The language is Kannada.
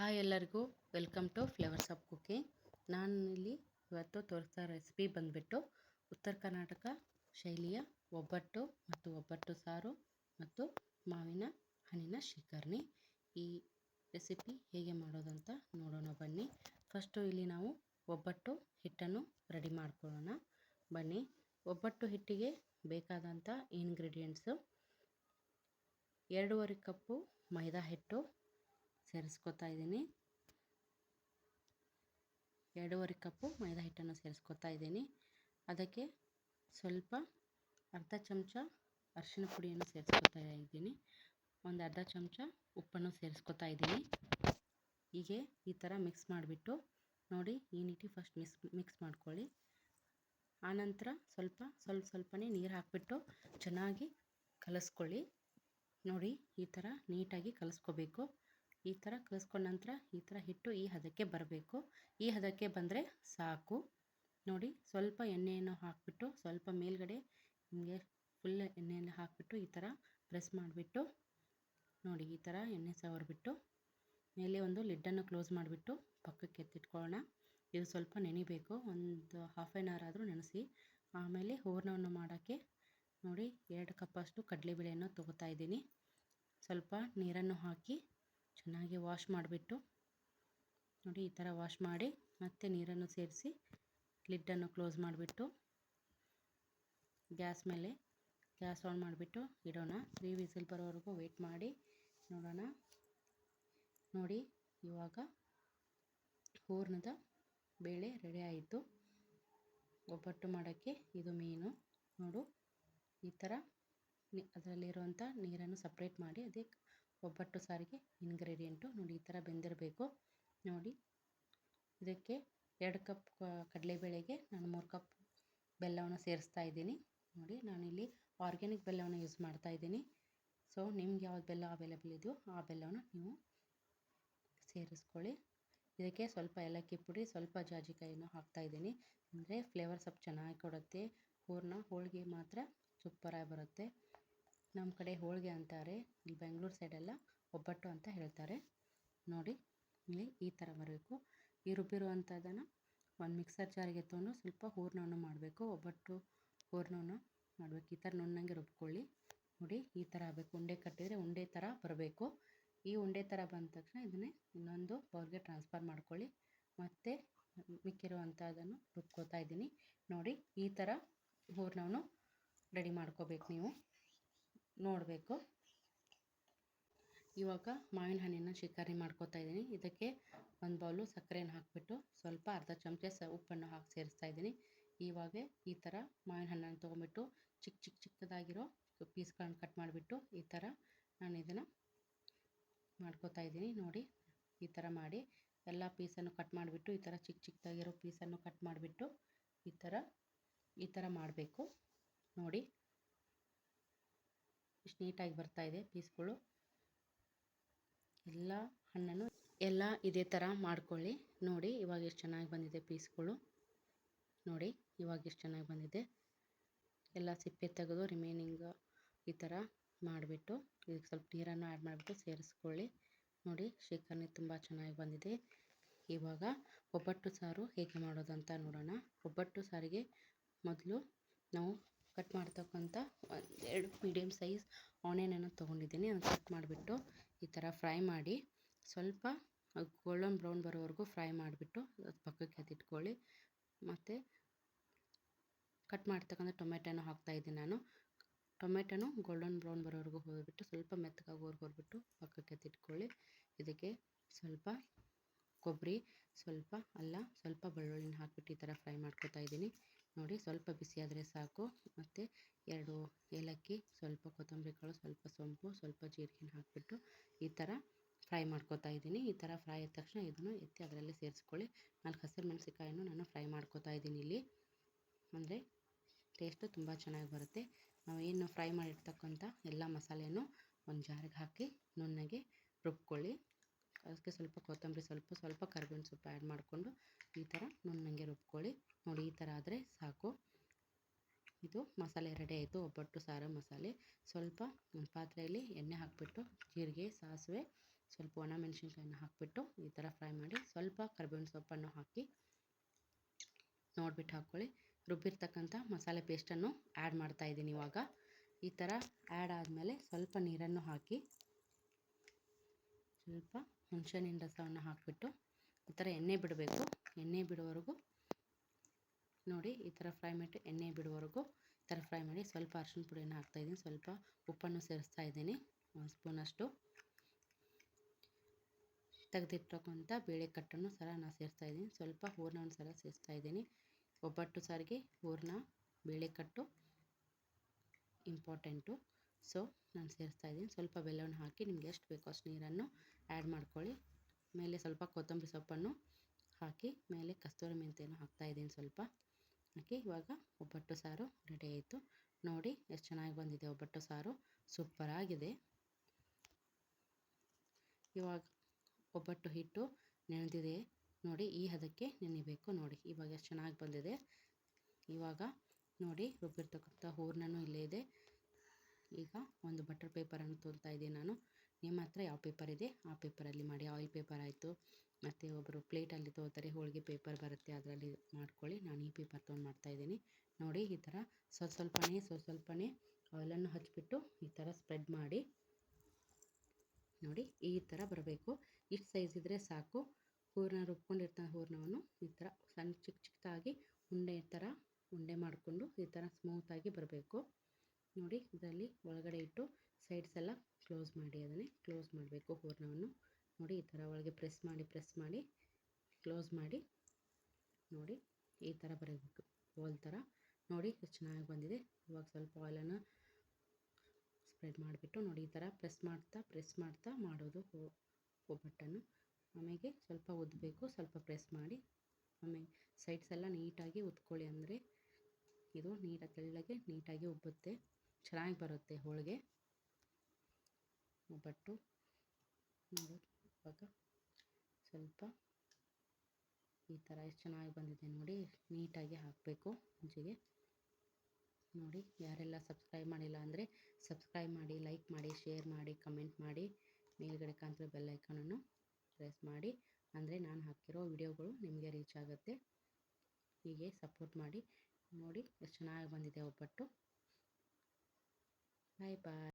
ಹಾಯ್ ಎಲ್ಲರಿಗೂ, welcome to flavours of cooking. ನಾನು ಇಲ್ಲಿ ಇವತ್ತು ತೋರಿಸ್ತಾ ರೆಸಿಪಿ ಬಂದುಬಿಟ್ಟು ಉತ್ತರ ಕರ್ನಾಟಕ ಶೈಲಿಯ ಒಬ್ಬಟ್ಟು ಮತ್ತು ಒಬ್ಬಟ್ಟು ಸಾರು ಮತ್ತು ಮಾವಿನ ಹಣ್ಣಿನ ಶಿಕರ್ಣಿ ಈ ರೆಸಿಪಿ ಹೇಗೆ ಮಾಡೋದಂತ ನೋಡೋಣ ಬನ್ನಿ. ಫಸ್ಟು ಇಲ್ಲಿ ನಾವು ಒಬ್ಬಟ್ಟು ಹಿಟ್ಟನ್ನು ರೆಡಿ ಮಾಡ್ಕೊಳ್ಳೋಣ. ಬನ್ನಿ, ಒಬ್ಬಟ್ಟು ಹಿಟ್ಟಿಗೆ ಬೇಕಾದಂಥ ಇಂಗ್ರೀಡಿಯೆಂಟ್ಸು ಎರಡೂವರೆ ಕಪ್ಪು ಮೈದಾ ಹಿಟ್ಟು ಸೇರಿಸ್ಕೊತಾ ಇದ್ದೀನಿ. ಎರಡೂವರೆ ಕಪ್ಪು ಮೈದಾ ಹಿಟ್ಟನ್ನು ಸೇರಿಸ್ಕೊತಾ ಇದ್ದೀನಿ. ಅದಕ್ಕೆ ಸ್ವಲ್ಪ ಅರ್ಧ ಚಮಚ ಅರಿಶಿನ ಪುಡಿಯನ್ನು ಸೇರಿಸ್ಕೊತಾ ಇದ್ದೀನಿ. ಒಂದು ಅರ್ಧ ಚಮಚ ಉಪ್ಪನ್ನು ಸೇರಿಸ್ಕೊತಾ ಇದ್ದೀನಿ. ಹೀಗೆ ಈ ಥರ ಮಿಕ್ಸ್ ಮಾಡಿಬಿಟ್ಟು ನೋಡಿ ಈ ನೀಟಿ ಫಸ್ಟ್ ಮಿಕ್ಸ್ ಮಿಕ್ಸ್ ಮಾಡ್ಕೊಳ್ಳಿ. ಆನಂತರ ಸ್ವಲ್ಪ ಸ್ವಲ್ಪ ಸ್ವಲ್ಪನೇ ನೀರು ಹಾಕಿಬಿಟ್ಟು ಚೆನ್ನಾಗಿ ಕಲಿಸ್ಕೊಳ್ಳಿ. ನೋಡಿ ಈ ಥರ ನೀಟಾಗಿ ಕಲಿಸ್ಕೋಬೇಕು. ಈ ಥರ ಕಲಿಸ್ಕೊಂಡ ನಂತರ ಈ ಥರ ಹಿಟ್ಟು ಈ ಹದಕ್ಕೆ ಬರಬೇಕು. ಈ ಹದಕ್ಕೆ ಬಂದರೆ ಸಾಕು. ನೋಡಿ, ಸ್ವಲ್ಪ ಎಣ್ಣೆಯನ್ನು ಹಾಕಿಬಿಟ್ಟು, ಸ್ವಲ್ಪ ಮೇಲ್ಗಡೆ ನಿಮಗೆ ಫುಲ್ ಎಣ್ಣೆಯನ್ನು ಹಾಕಿಬಿಟ್ಟು ಈ ಥರ ಪ್ರೆಸ್ ಮಾಡಿಬಿಟ್ಟು, ನೋಡಿ ಈ ಥರ ಎಣ್ಣೆ ಸವರ್ಬಿಟ್ಟು, ಮೇಲೆ ಒಂದು ಲಿಡ್ಡನ್ನು ಕ್ಲೋಸ್ ಮಾಡಿಬಿಟ್ಟು ಪಕ್ಕಕ್ಕೆ ಎತ್ತಿಟ್ಕೊಳ್ಳೋಣ. ಇದು ಸ್ವಲ್ಪ ನೆನಿಬೇಕು, ಒಂದು ಹಾಫ್ ಆನ್ ಅವರ್ ಆದರೂ ನೆನೆಸಿ. ಆಮೇಲೆ ಹೂರಣವನ್ನು ಮಾಡೋಕ್ಕೆ ನೋಡಿ, ಎರಡು ಕಪ್ಪಷ್ಟು ಕಡಲೆಬೇಳೆಯನ್ನು ತೊಗೋತಾ ಇದ್ದೀನಿ. ಸ್ವಲ್ಪ ನೀರನ್ನು ಹಾಕಿ ಚೆನ್ನಾಗಿ ವಾಶ್ ಮಾಡಿಬಿಟ್ಟು ನೋಡಿ ಈ ಥರ ವಾಶ್ ಮಾಡಿ ಮತ್ತೆ ನೀರನ್ನು ಸೇರಿಸಿ ಲಿಡ್ಡನ್ನು ಕ್ಲೋಸ್ ಮಾಡಿಬಿಟ್ಟು ಗ್ಯಾಸ್ ಮೇಲೆ ಗ್ಯಾಸ್ ಆನ್ ಮಾಡಿಬಿಟ್ಟು ಇಡೋಣ. ತ್ರೀ ವಿಸಿಲ್ ಬರೋವರೆಗೂ ವೆಯ್ಟ್ ಮಾಡಿ ನೋಡೋಣ. ನೋಡಿ ಇವಾಗ ಹೂರ್ಣದ ಬೇಳೆ ರೆಡಿ ಆಯಿತು. ಒಬ್ಬಟ್ಟು ಮಾಡೋಕ್ಕೆ ಇದು ಮೀನು. ನೋಡು ಈ ಥರ ಅದರಲ್ಲಿರುವಂಥ ನೀರನ್ನು ಸಪ್ರೇಟ್ ಮಾಡಿ ಅದಕ್ಕೆ ಒಬ್ಬಟ್ಟು ಸಾರಿಗೆ ಇಂಗ್ರೀಡಿಯೆಂಟು ನೋಡಿ ಈ ಥರ ಬೆಂದಿರಬೇಕು. ನೋಡಿ, ಇದಕ್ಕೆ ಎರಡು ಕಪ್ ಕಡಲೆಬೇಳೆಗೆ ನಾನು ಮೂರು ಕಪ್ ಬೆಲ್ಲವನ್ನು ಸೇರಿಸ್ತಾ ಇದ್ದೀನಿ. ನೋಡಿ, ನಾನಿಲ್ಲಿ ಆರ್ಗ್ಯಾನಿಕ್ ಬೆಲ್ಲವನ್ನು ಯೂಸ್ ಮಾಡ್ತಾ ಇದ್ದೀನಿ. ಸೊ, ನಿಮ್ಗೆ ಯಾವ್ದು ಬೆಲ್ಲ ಅವೈಲೇಬಲ್ ಇದೆಯೋ ಆ ಬೆಲ್ಲವನ್ನು ನೀವು ಸೇರಿಸ್ಕೊಳ್ಳಿ. ಇದಕ್ಕೆ ಸ್ವಲ್ಪ ಏಲಕ್ಕಿ ಪುಡಿ, ಸ್ವಲ್ಪ ಜಾಜಿಕಾಯಿಯನ್ನು ಹಾಕ್ತಾ ಇದ್ದೀನಿ. ಅಂದರೆ ಫ್ಲೇವರ್ ಸ್ವಲ್ಪ ಚೆನ್ನಾಗಿ ಕೊಡುತ್ತೆ. ಹೂರಣ, ಹೋಳಿಗೆ ಮಾತ್ರ ಸೂಪರಾಗಿ ಬರುತ್ತೆ. ನಮ್ಮ ಕಡೆ ಹೋಳಿಗೆ ಅಂತಾರೆ. ಇಲ್ಲಿ ಬೆಂಗಳೂರು ಸೈಡೆಲ್ಲ ಒಬ್ಬಟ್ಟು ಅಂತ ಹೇಳ್ತಾರೆ. ನೋಡಿ, ಇಲ್ಲಿ ಈ ಥರ ಬರಬೇಕು. ಈ ರುಬ್ಬಿರುವಂಥದ್ದನ್ನು ಒಂದು ಮಿಕ್ಸರ್ ಜಾರಿಗೆ ತೊಗೊಂಡು ಸ್ವಲ್ಪ ಹೂರಣವನ್ನು ಮಾಡಬೇಕು. ಒಬ್ಬಟ್ಟು ಹೂರ್ಣವನ್ನು ಮಾಡಬೇಕು. ಈ ಥರ ನುಣ್ಣಗೆ ರುಬ್ಕೊಳ್ಳಿ. ನೋಡಿ, ಈ ಥರ ಆಗಬೇಕು. ಉಂಡೆ ಕಟ್ಟಿದರೆ ಉಂಡೆ ಥರ ಬರಬೇಕು. ಈ ಉಂಡೆ ಥರ ಬಂದ ತಕ್ಷಣ ಇದನ್ನೇ ಇನ್ನೊಂದು ಬೌಲ್ಗೆ ಟ್ರಾನ್ಸ್ಫರ್ ಮಾಡ್ಕೊಳ್ಳಿ. ಮತ್ತು ಮಿಕ್ಕಿರುವಂಥದ್ದನ್ನು ರುಬ್ಕೋತಾ ಇದ್ದೀನಿ. ನೋಡಿ, ಈ ಥರ ಹೂರ್ಣವನ್ನು ರೆಡಿ ಮಾಡ್ಕೋಬೇಕು ನೀವು. ನೋಡಬೇಕು. ಇವಾಗ ಮಾವಿನ ಹಣ್ಣಿನ ಶಿಕಾರಿ ಮಾಡ್ಕೋತಾ ಇದ್ದೀನಿ. ಇದಕ್ಕೆ ಒಂದು ಬೌಲು ಸಕ್ಕರೆಯನ್ನು ಹಾಕಿಬಿಟ್ಟು ಸ್ವಲ್ಪ ಅರ್ಧ ಚಮಚ ಸ ಉಪ್ಪನ್ನು ಹಾಕಿ ಸೇರಿಸ್ತಾ ಇದ್ದೀನಿ. ಇವಾಗ ಈ ಥರ ಮಾವಿನ ಹಣ್ಣನ್ನು ತೊಗೊಂಬಿಟ್ಟು ಚಿಕ್ಕ ಚಿಕ್ಕ ಚಿಕ್ಕದಾಗಿರೋ ಪೀಸ್ಗಳನ್ನು ಕಟ್ ಮಾಡಿಬಿಟ್ಟು ಈ ಥರ ನಾನು ಇದನ್ನು ಮಾಡ್ಕೋತಾ ಇದ್ದೀನಿ. ನೋಡಿ ಈ ಥರ ಮಾಡಿ ಎಲ್ಲ ಪೀಸನ್ನು ಕಟ್ ಮಾಡಿಬಿಟ್ಟು ಈ ಥರ ಚಿಕ್ಕ ಚಿಕ್ಕದಾಗಿರೋ ಪೀಸನ್ನು ಕಟ್ ಮಾಡಿಬಿಟ್ಟು ಈ ಥರ ಈ ಥರ ಮಾಡಬೇಕು. ನೋಡಿ ಇಷ್ಟು ನೀಟಾಗಿ ಬರ್ತಾ ಇದೆ ಪೀಸ್ಗಳು. ಎಲ್ಲ ಹಣ್ಣನ್ನು ಎಲ್ಲ ಇದೇ ಥರ ಮಾಡ್ಕೊಳ್ಳಿ. ನೋಡಿ, ಇವಾಗ ಎಷ್ಟು ಚೆನ್ನಾಗಿ ಬಂದಿದೆ ಪೀಸ್ಗಳು. ನೋಡಿ, ಇವಾಗ ಎಷ್ಟು ಚೆನ್ನಾಗಿ ಬಂದಿದೆ. ಎಲ್ಲ ಸಿಪ್ಪೆ ತೆಗೆದು ರಿಮೈನಿಂಗ್ ಈ ಥರ ಮಾಡಿಬಿಟ್ಟು ಇದಕ್ಕೆ ಸ್ವಲ್ಪ ನೀರನ್ನು ಆ್ಯಡ್ ಮಾಡಿಬಿಟ್ಟು ಸೇರಿಸ್ಕೊಳ್ಳಿ. ನೋಡಿ, ಶ್ರೀಕರ್ಣಿ ತುಂಬ ಚೆನ್ನಾಗಿ ಬಂದಿದೆ. ಇವಾಗ ಒಬ್ಬಟ್ಟು ಸಾರು ಹೇಗೆ ಮಾಡೋದಂತ ನೋಡೋಣ. ಒಬ್ಬಟ್ಟು ಸಾರಿಗೆ ಮೊದಲು ನಾವು ಕಟ್ ಮಾಡ್ತಕ್ಕಂಥ ಎರಡು ಮೀಡಿಯಮ್ ಸೈಜ್ ಆನಿಯನನ್ನು ತೊಗೊಂಡಿದ್ದೀನಿ. ಅದನ್ನು ಕಟ್ ಮಾಡಿಬಿಟ್ಟು ಈ ಥರ ಫ್ರೈ ಮಾಡಿ ಸ್ವಲ್ಪ ಗೋಲ್ಡನ್ ಬ್ರೌನ್ ಬರೋವರೆಗೂ ಫ್ರೈ ಮಾಡಿಬಿಟ್ಟು ಅದು ಪಕ್ಕಕ್ಕೆ ಎತ್ತಿಟ್ಕೊಳ್ಳಿ ಮತ್ತು ಕಟ್ ಮಾಡ್ತಕ್ಕಂಥ ಟೊಮೆಟೊನೂ ಹಾಕ್ತಾಯಿದ್ದೀನಿ ನಾನು. ಟೊಮೆಟೊನು ಗೋಲ್ಡನ್ ಬ್ರೌನ್ ಬರೋವರೆಗೂ ಹೋಗಿಬಿಟ್ಟು ಸ್ವಲ್ಪ ಮೆತ್ತಗಾಗಿ ಹೊರ್ಬಿಟ್ಟು ಪಕ್ಕಕ್ಕೆ ಎತ್ತಿಟ್ಕೊಳ್ಳಿ ಇದಕ್ಕೆ ಸ್ವಲ್ಪ ಕೊಬ್ಬರಿ, ಸ್ವಲ್ಪ ಅಲ್ಲ, ಸ್ವಲ್ಪ ಬೆಳ್ಳುಳ್ಳಿನ ಹಾಕಿಬಿಟ್ಟು ಈ ಥರ ಫ್ರೈ ಮಾಡ್ಕೊತಾ ಇದ್ದೀನಿ. ನೋಡಿ ಸ್ವಲ್ಪ ಬಿಸಿ ಆದರೆ ಸಾಕು. ಮತ್ತು ಎರಡು ಏಲಕ್ಕಿ, ಸ್ವಲ್ಪ ಕೊತ್ತಂಬರಿ ಕಾಳು, ಸ್ವಲ್ಪ ಸೊಂಪು, ಸ್ವಲ್ಪ ಜೀರಿಗೆನ ಹಾಕಿಬಿಟ್ಟು ಈ ಥರ ಫ್ರೈ ಮಾಡ್ಕೋತಾ ಇದ್ದೀನಿ. ಈ ಥರ ಫ್ರೈ ಆದ ತಕ್ಷಣ ಇದನ್ನು ಎತ್ತಿ ಅದರಲ್ಲಿ ಸೇರಿಸ್ಕೊಳ್ಳಿ. ನಾಲ್ಕು ಹಸಿರು ನಾನು ಫ್ರೈ ಮಾಡ್ಕೊತಾ ಇದ್ದೀನಿ ಇಲ್ಲಿ. ಅಂದರೆ ಟೇಸ್ಟು ತುಂಬ ಚೆನ್ನಾಗಿ ಬರುತ್ತೆ. ನಾವು ಏನು ಫ್ರೈ ಮಾಡಿರ್ತಕ್ಕಂಥ ಎಲ್ಲ ಮಸಾಲೆಯನ್ನು ಒಂದು ಜಾರಿಗೆ ಹಾಕಿ ನುಣ್ಣಗೆ ರುಬ್ಕೊಳ್ಳಿ. ಅದಕ್ಕೆ ಸ್ವಲ್ಪ ಕೊತ್ತಂಬರಿ ಸ್ವಲ್ಪ ಸ್ವಲ್ಪ ಕರ್ಬೇವಿನ ಸೊಪ್ಪು ಆ್ಯಡ್ ಮಾಡಿಕೊಂಡು ಈ ಥರ ನುಣ್ಣಗೆ ರುಬ್ಕೊಳ್ಳಿ. ಈ ಥರ ಆದರೆ ಸಾಕು. ಇದು ಮಸಾಲೆ ರೆಡಿ ಆಯಿತು, ಒಬ್ಬಟ್ಟು, ಸಾರು, ಮಸಾಲೆ. ಸ್ವಲ್ಪ ಒಂದು ಪಾತ್ರೆಯಲ್ಲಿ ಎಣ್ಣೆ ಹಾಕಿಬಿಟ್ಟು, ಜೀರಿಗೆ, ಸಾಸಿವೆ, ಸ್ವಲ್ಪ ಒಣ ಮೆಣಸಿನ್ಕಾಯಿನ ಹಾಕಿಬಿಟ್ಟು ಈ ಥರ ಫ್ರೈ ಮಾಡಿ ಸ್ವಲ್ಪ ಕರಿಬೇವಿನ ಸೊಪ್ಪನ್ನು ಹಾಕಿ ನೋಡಿಬಿಟ್ಟು ಹಾಕ್ಕೊಳ್ಳಿ. ರುಬ್ಬಿರ್ತಕ್ಕಂಥ ಮಸಾಲೆ ಪೇಸ್ಟನ್ನು ಆ್ಯಡ್ ಮಾಡ್ತಾಯಿದ್ದೀನಿ ಇವಾಗ. ಈ ಥರ ಆ್ಯಡ್ ಆದಮೇಲೆ ಸ್ವಲ್ಪ ನೀರನ್ನು ಹಾಕಿ, ಸ್ವಲ್ಪ ಹುಣಸೆಹಣ್ಣಿನ ರಸವನ್ನು ಹಾಕಿಬಿಟ್ಟು ಈ ಥರ ಎಣ್ಣೆ ಬಿಡಬೇಕು. ಎಣ್ಣೆ ಬಿಡುವವರೆಗೂ ನೋಡಿ ಈ ಥರ ಫ್ರೈ ಮಾಡಿ ಎಣ್ಣೆ ಬಿಡುವವರೆಗೂ ಈ ಥರ ಫ್ರೈ ಮಾಡಿ ಸ್ವಲ್ಪ ಅರ್ಶಿಣ ಪುಡಿಯನ್ನು ಹಾಕ್ತಾಯಿದ್ದೀನಿ ಸ್ವಲ್ಪ ಉಪ್ಪನ್ನು ಸೇರಿಸ್ತಾ ಇದ್ದೀನಿ. ಒಂದು ಸ್ಪೂನಷ್ಟು ತೆಗೆದಿಟ್ಟಕ್ಕಂಥ ಬೇಳೆ ಕಟ್ಟನ್ನು ಸರ ನಾನು ಸೇರಿಸ್ತಾ ಇದ್ದೀನಿ. ಸ್ವಲ್ಪ ಹೂರ್ಣವನ್ನು ಸಲ ಸೇರಿಸ್ತಾ ಇದ್ದೀನಿ. ಒಬ್ಬಟ್ಟು ಸಾರಿಗೆ ಹೂರ್ಣ ಬೇಳೆ ಕಟ್ಟು ಇಂಪಾರ್ಟೆಂಟು ಸೊ ನಾನು ಸೇರಿಸ್ತಾ ಇದ್ದೀನಿ. ಸ್ವಲ್ಪ ಬೆಲ್ಲವನ್ನು ಹಾಕಿ ನಿಮ್ಗೆ ಎಷ್ಟು ಬೇಕೋ ಅಷ್ಟು ನೀರನ್ನು ಆ್ಯಡ್ ಮಾಡ್ಕೊಳ್ಳಿ. ಮೇಲೆ ಸ್ವಲ್ಪ ಕೊತ್ತಂಬರಿ ಸೊಪ್ಪನ್ನು ಹಾಕಿ ಮೇಲೆ ಕಸ್ತೂರಿ ಮೆಂತ್ಯನ ಹಾಕ್ತಾಯಿದ್ದೀನಿ ಸ್ವಲ್ಪ. ಹಾಕಿ ಇವಾಗ ಒಬ್ಬಟ್ಟು ಸಾರು ರೆಡಿ ಆಯಿತು. ನೋಡಿ ಎಷ್ಟು ಚೆನ್ನಾಗಿ ಬಂದಿದೆ ಒಬ್ಬಟ್ಟು ಸಾರು. ಸೂಪರಾಗಿದೆ ಇವಾಗ ಒಬ್ಬಟ್ಟು ಹಿಟ್ಟು ನೆನೆದಿದೆ. ನೋಡಿ ಈ ಹದಕ್ಕೆ ನೆನಿಬೇಕು ನೋಡಿ. ಇವಾಗ ಎಷ್ಟು ಚೆನ್ನಾಗಿ ಬಂದಿದೆ. ಇವಾಗ ನೋಡಿ ರುಬ್ಬಿರ್ತಕ್ಕಂಥ ಹೂರ್ಣನೂ ಇಲ್ಲೇ ಇದೆ. ಈಗ ಒಂದು ಬಟರ್ ಪೇಪರನ್ನು ತೊಗೊತಾ ಇದ್ದೀನಿ ನಾನು. ನಿಮ್ಮ ಹತ್ರ ಯಾವ ಪೇಪರ್ ಇದೆ? ಆ ಪೇಪರಲ್ಲಿ ಮಾಡಿ ಆಯಿಲ್ ಪೇಪರ್ ಆಯಿತು. ಮತ್ತು ಒಬ್ಬರು ಪ್ಲೇಟಲ್ಲಿ ತೊಗೊತಾರೆ ಹೋಳಿಗೆ ಪೇಪರ್ ಬರುತ್ತೆ, ಅದರಲ್ಲಿ ಮಾಡ್ಕೊಳ್ಳಿ. ನಾನು ಈ ಪೇಪರ್ ತೊಗೊಂಡು ಮಾಡ್ತಾಯಿದ್ದೀನಿ ನೋಡಿ, ಈ ಥರ ಸ್ವಲ್ಪ ಸ್ವಲ್ಪನೇ ಸ್ವಲ್ಪ ಸ್ವಲ್ಪನೇ ಆಯಿಲನ್ನು ಹಚ್ಚಿಬಿಟ್ಟು ಈ ಥರ ಸ್ಪ್ರೆಡ್ ಮಾಡಿ. ನೋಡಿ, ಈ ಥರ ಬರಬೇಕು. ಇಷ್ಟು ಸೈಜ್ ಇದ್ದರೆ ಸಾಕು. ಹೂರಣ ರುಬ್ಕೊಂಡಿರ್ತ, ಹೂರಣವನ್ನು ಈ ಥರ ಸಣ್ಣ ಚಿಕ್ಕ ಚಿಕ್ಕದಾಗಿ ಉಂಡೆ ಥರ ಉಂಡೆ ಮಾಡಿಕೊಂಡು ಈ ಥರ ಸ್ಮೂತಾಗಿ ಬರಬೇಕು ನೋಡಿ ಇದರಲ್ಲಿ ಒಳಗಡೆ ಇಟ್ಟು ಸೈಡ್ಸ್ ಎಲ್ಲ ಕ್ಲೋಸ್ ಮಾಡಿ ಅದನ್ನೇ ಕ್ಲೋಸ್ ಮಾಡಬೇಕು ಹೂರಣವನ್ನು ನೋಡಿ, ಈ ಥರ ಒಳಗೆ ಪ್ರೆಸ್ ಮಾಡಿ ಪ್ರೆಸ್ ಮಾಡಿ, ಕ್ಲೋಸ್ ಮಾಡಿ, ನೋಡಿ, ಈ ಥರ ಬರಬೇಕು ಹೋಲ್ ಥರ. ನೋಡಿ, ಚೆನ್ನಾಗಿ ಬಂದಿದೆ. ಇವಾಗ ಸ್ವಲ್ಪ ಆಯಿಲನ್ನು ಸ್ಪ್ರೆಡ್ ಮಾಡಿಬಿಟ್ಟು, ನೋಡಿ, ಈ ಥರ ಪ್ರೆಸ್ ಮಾಡ್ತಾ ಪ್ರೆಸ್ ಮಾಡ್ತಾ ಮಾಡೋದು ಒಬ್ಬಟ್ಟನ್ನು ಆಮೇಲೆ ಸ್ವಲ್ಪ ಉದ್ದಬೇಕು ಸ್ವಲ್ಪ ಪ್ರೆಸ್ ಮಾಡಿ. ಆಮೇಲೆ ಸೈಡ್ಸ್ ಎಲ್ಲ ನೀಟಾಗಿ ಉತ್ಕೊಳ್ಳಿ ಅಂದರೆ ಇದು ನೀಟಾಗಿ ತೆಳ್ಳಗೆ ನೀಟಾಗಿ ಉಬ್ಬುತ್ತೆ. ಚೆನ್ನಾಗಿ ಬರುತ್ತೆ ಹೋಳಿಗೆ. ಒಬ್ಬಟ್ಟು ನೋಡಿ, ಇವಾಗ ಸ್ವಲ್ಪ ಈ ಥರ ಎಷ್ಟು ಚೆನ್ನಾಗಿ ಬಂದಿದೆ ನೋಡಿ, ನೀಟಾಗಿ ಹಾಕಬೇಕು ಮುಂಚೆಗೆ. ನೋಡಿ, ಯಾರೆಲ್ಲ ಸಬ್ಸ್ಕ್ರೈಬ್ ಮಾಡಿಲ್ಲ ಅಂದರೆ ಸಬ್ಸ್ಕ್ರೈಬ್ ಮಾಡಿ, ಲೈಕ್ ಮಾಡಿ, ಶೇರ್ ಮಾಡಿ, ಕಮೆಂಟ್ ಮಾಡಿ, ಮೇಲ್ಗಡೆ ಕಾಣ್ತಿರೋ ಬೆಲ್ ಐಕಾನನ್ನು ಪ್ರೆಸ್ ಮಾಡಿ. ಅಂದರೆ ನಾನು ಹಾಕಿರೋ ವಿಡಿಯೋಗಳು ನಿಮಗೆ ರೀಚ್ ಆಗುತ್ತೆ. ಹೀಗೆ ಸಪೋರ್ಟ್ ಮಾಡಿ. ನೋಡಿ, ಎಷ್ಟು ಚೆನ್ನಾಗಿ ಬಂದಿದೆ ಒಬ್ಬಟ್ಟು. ಬಾಯ್ ಬಾಯ್.